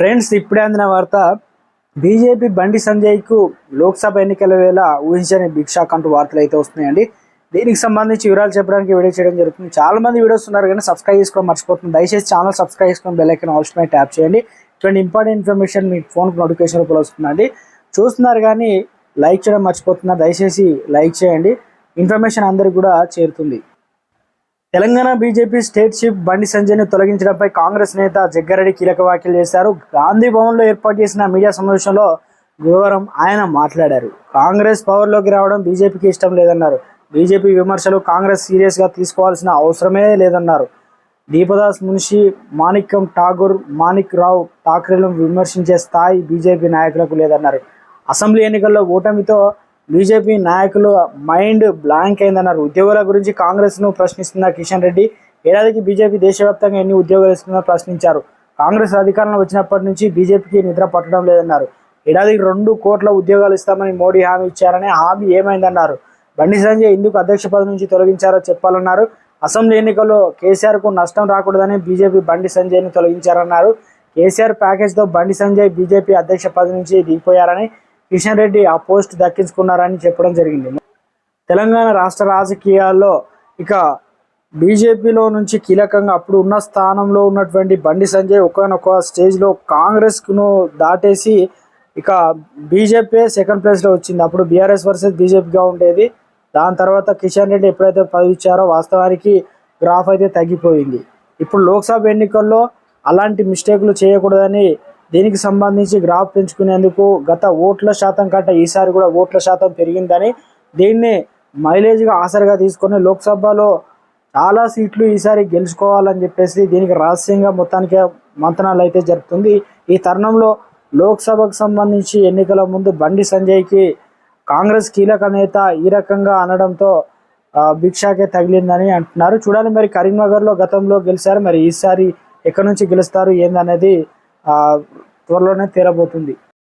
Friends ఇప్పుడే అందిన వార్త బీజేపీ బండి సంజయ్కు లోక్సభ ఎన్నికల వేళ ఊహించని బిగ్ షాక్ అంటూ వార్తలు అయితే వస్తున్నాయండి. దీనికి సంబంధించి వివరాలు చెప్పడానికి వీడియో చేయడం జరుగుతుంది. చాలా మంది వీడియోస్ ఉన్నారు కానీ సబ్స్క్రైబ్ చేసుకోవడం మర్చిపోతుంది. దయచేసి ఛానల్ సబ్స్క్రైబ్ చేసుకొని బెల్ ఐకన్ ఆల్స్ మీద ట్యాప్ చేయండి. ఇటువంటి ఇంపార్టెంట్ ఇన్ఫర్మేషన్ మీ ఫోన్కి నోటిఫికేషన్ రూపంలో వస్తుందండి చూస్తున్నారు కానీ లైక్ చేయడం మర్చిపోతున్నారు. దయచేసి లైక్ చేయండి. ఇన్ఫర్మేషన్ అందరికి కూడా చేరుతుంది. తెలంగాణ బీజేపీ స్టేట్ చీఫ్ బండి సంజయ్ని తొలగించడంపై కాంగ్రెస్ నేత జగ్గారెడ్డి కీలక వ్యాఖ్యలు చేశారు. గాంధీ భవన్లో ఏర్పాటు చేసిన మీడియా సమావేశంలో గురువారం ఆయన మాట్లాడారు. కాంగ్రెస్ పవర్లోకి రావడం బీజేపీకి ఇష్టం లేదన్నారు. బీజేపీ విమర్శలు కాంగ్రెస్ సీరియస్గా తీసుకోవాల్సిన అవసరమే లేదన్నారు. దీపదాస్ మున్షి మాణిక్యం ఠాగూర్ మాణిక్ రావు ఠాక్రేలను విమర్శించే స్థాయి బీజేపీ నాయకులకు లేదన్నారు. అసెంబ్లీ ఎన్నికల్లో ఓటమితో బీజేపీ నాయకులు మైండ్ బ్లాంక్ అయిందన్నారు. ఉద్యోగుల గురించి కాంగ్రెస్ను ప్రశ్నిస్తున్న కిషన్ రెడ్డి ఏడాదికి బీజేపీ దేశవ్యాప్తంగా ఎన్ని ఉద్యోగాలు ఇస్తుందో ప్రశ్నించారు. కాంగ్రెస్ అధికారంలో వచ్చినప్పటి నుంచి బీజేపీకి నిద్ర పట్టడం లేదన్నారు. ఏడాదికి రెండు కోట్ల ఉద్యోగాలు ఇస్తామని మోడీ హామీ ఇచ్చారని హామీ ఏమైందన్నారు. బండి సంజయ్ ఎందుకు అధ్యక్ష పదవి నుంచి తొలగించారో చెప్పాలన్నారు. అసెంబ్లీ ఎన్నికల్లో కేసీఆర్కు నష్టం రాకూడదని బీజేపీ బండి సంజయ్ని తొలగించారన్నారు. కేసీఆర్ ప్యాకేజ్తో బండి సంజయ్ బీజేపీ అధ్యక్ష పదవి నుంచి దిగిపోయారని కిషన్ రెడ్డి ఆ పోస్ట్ దక్కించుకున్నారని చెప్పడం జరిగింది. తెలంగాణ రాష్ట్ర రాజకీయాల్లో ఇక బీజేపీలో నుంచి కీలకంగా అప్పుడు ఉన్న స్థానంలో ఉన్నటువంటి బండి సంజయ్ ఒకనొక స్టేజ్లో కాంగ్రెస్ను దాటేసి ఇక బీజేపీ సెకండ్ ప్లేస్లో వచ్చింది. అప్పుడు బీఆర్ఎస్ వర్సెస్ బీజేపీగా ఉండేది. దాని తర్వాత కిషన్ రెడ్డి ఎప్పుడైతే పదవిచ్చారో వాస్తవానికి గ్రాఫ్ అయితే తగ్గిపోయింది. ఇప్పుడు లోక్సభ ఎన్నికల్లో అలాంటి మిస్టేక్లు చేయకూడదని దీనికి సంబంధించి గ్రాఫ్ పెంచుకునేందుకు గత ఓట్ల శాతం కంటే ఈసారి కూడా ఓట్ల శాతం పెరిగిందని దీన్ని మైలేజ్గా ఆసరిగా తీసుకొని లోక్సభలో చాలా సీట్లు ఈసారి గెలుచుకోవాలని చెప్పేసి దీనికి రహస్యంగా మొత్తానికి మంతనాలు అయితే జరుపుతుంది. ఈ తరుణంలో లోక్సభకు సంబంధించి ఎన్నికల ముందు బండి సంజయ్కి కాంగ్రెస్ కీలక నేత ఈ రకంగా అనడంతో భిక్షాకే తగిలిందని అంటున్నారు. చూడాలి మరి కరీంనగర్లో గతంలో గెలిచారు మరి ఈసారి ఎక్కడి నుంచి గెలుస్తారు ఏందనేది త్వరలోనే తీరబోతుంది.